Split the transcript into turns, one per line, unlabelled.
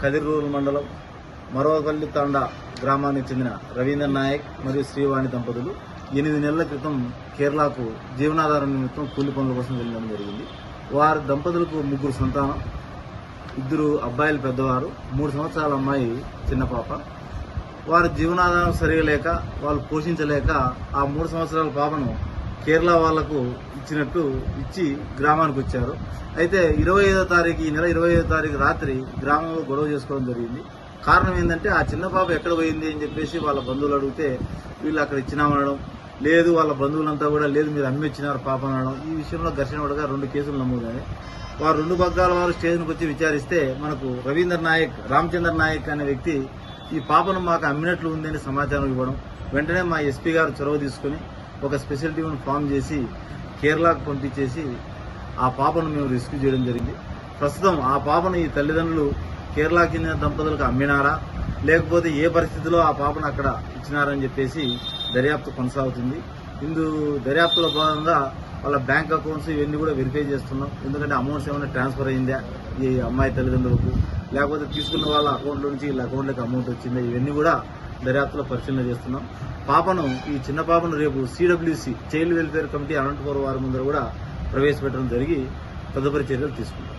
కదిరూరు rural మండలం మరోగల్లి తాండా గ్రామానికి చెందిన రవీంద్ర నాయక్ మరియు శ్రీవాణి దంపతులు ఎనిమిది నెలల క్రితం కేరళకు జీవనాధారం నిమిత్తం కూలి పనుల కోసం వెళ్ళడం జరిగింది. వారి దంపతులకు ముగ్గురు సంతానం ఇద్దరు అబ్బాయిలు పెద్దవారు మూడు సంవత్సరాల అమ్మాయి చిన్న పాప. వారి జీవనాధారం సరిగా లేక వాళ్ళు పోషించలేక ఆ మూడు సంవత్సరాల పాపను కేరళ వాళ్ళకు ఇచ్చినట్టు ఇచ్చి గ్రామానికి వచ్చారు. అయితే ఇరవై ఐదో తారీఖు ఈ నెల ఇరవై ఐదో తారీఖు రాత్రి గ్రామంలో గొడవ చేసుకోవడం జరిగింది. కారణం ఏంటంటే ఆ చిన్న పాప ఎక్కడ పోయింది అని చెప్పేసి వాళ్ళ బంధువులు అడిగితే వీళ్ళు అక్కడ ఇచ్చినామనడం లేదు వాళ్ళ బంధువులంతా కూడా లేదు మీరు అమ్మి ఇచ్చినారు పాప అనడం ఈ విషయంలో ఘర్షణ పడగా రెండు కేసులు నమోదయ్యాయి. వారు రెండు వర్గాల వారు స్టేషన్కి వచ్చి విచారిస్తే మనకు రవీంద్ర నాయక్ రామచంద్ర నాయక్ అనే వ్యక్తి ఈ పాపను మాకు అమ్మినట్లు ఉందని సమాచారం ఇవ్వడం వెంటనే మా ఎస్పీ గారు చొరవ తీసుకుని ఒక స్పెషల్ టీమ్ను ఫామ్ చేసి కేరళకు పంపించేసి ఆ పాపను మేము రెస్క్యూ చేయడం జరిగింది. ప్రస్తుతం ఆ పాపను ఈ తల్లిదండ్రులు కేరళకి చెందిన దంపతులకు అమ్మినారా? లేకపోతే ఏ పరిస్థితిలో ఆ పాపను అక్కడ ఇచ్చినారని చెప్పేసి దర్యాప్తు కొనసాగుతుంది. ఇందు దర్యాప్తులో భాగంగా వాళ్ళ బ్యాంక్ అకౌంట్స్ ఇవన్నీ కూడా వెరిఫై చేస్తున్నాం. ఎందుకంటే అమౌంట్స్ ఏమైనా ట్రాన్స్ఫర్ అయిందా ఈ అమ్మాయి తల్లిదండ్రులకు? లేకపోతే తీసుకున్న వాళ్ళ అకౌంట్లో నుంచి వీళ్ళ అకౌంట్లోకి అమౌంట్ వచ్చిందా? ఇవన్నీ కూడా దర్యాప్తులో పరిశీలన చేస్తున్నాం. పాపను ఈ చిన్న పాపను రేపు CWC child welfare committee Anantapuram వారి ముందర కూడా ప్రవేశపెట్టడం జరిగి తదుపరి చర్యలు తీసుకుంటాం.